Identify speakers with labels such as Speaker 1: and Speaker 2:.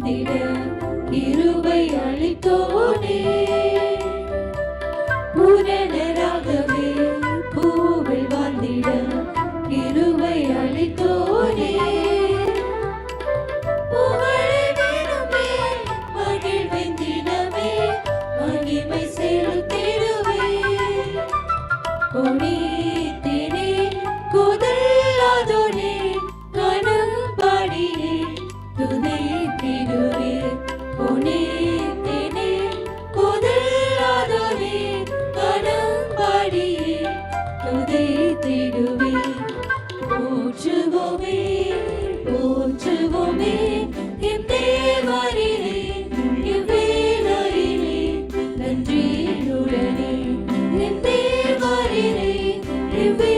Speaker 1: பூவில் வாழ்ந்திட இருவை அளித்தோனே. பூரணராகவே பூவில் வாழ்ந்திட இருவை அளித்தோனே. புகழை மகிமை செலுத்திடுவே. கொடித்தேனே பாடியே துதித்திடுவே போற்றுவோமே போற்றுவோமே என் தேவரிலே இவ்வேலரிலே நன்றியுடனே என் தேவரிலே இவ்வே